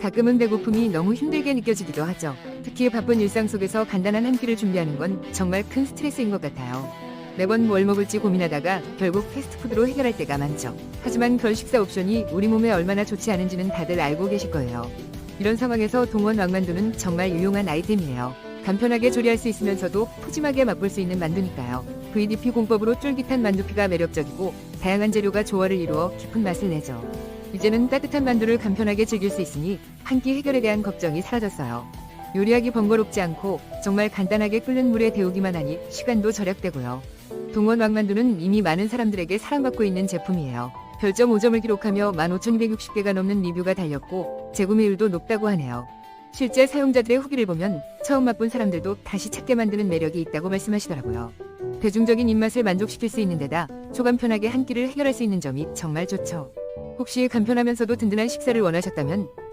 가끔은 배고픔이 너무 힘들게 느껴지기도 하죠. 특히 바쁜 일상 속에서 간단한 한 끼를 준비하는 건 정말 큰 스트레스인 것 같아요. 매번 뭘 먹을지 고민하다가 결국 패스트푸드로 해결할 때가 많죠. 하지만 그런 식사 옵션이 우리 몸에 얼마나 좋지 않은지는 다들 알고 계실 거예요. 이런 상황에서 동원 왕만두는 정말 유용한 아이템이에요. 간편하게 조리할 수 있으면서도 푸짐하게 맛볼 수 있는 만두니까요. VDP 공법으로 쫄깃한 만두피가 매력적이고 다양한 재료가 조화를 이루어 깊은 맛을 내죠. 이제는 따뜻한 만두를 간편하게 즐길 수 있으니 한 끼 해결에 대한 걱정이 사라졌어요. 요리하기 번거롭지 않고 정말 간단하게 끓는 물에 데우기만 하니 시간도 절약되고요. 동원 왕만두는 이미 많은 사람들에게 사랑받고 있는 제품이에요. 별점 5점을 기록하며 15,260개가 넘는 리뷰가 달렸고 재구매율도 높다고 하네요. 실제 사용자들의 후기를 보면 처음 맛본 사람들도 다시 찾게 만드는 매력이 있다고 말씀하시더라고요. 대중적인 입맛을 만족시킬 수 있는 데다 초간 편하게 한 끼를 해결할 수 있는 점이 정말 좋죠. 혹시 간편하면서도 든든한 식사를 원하셨다면 지금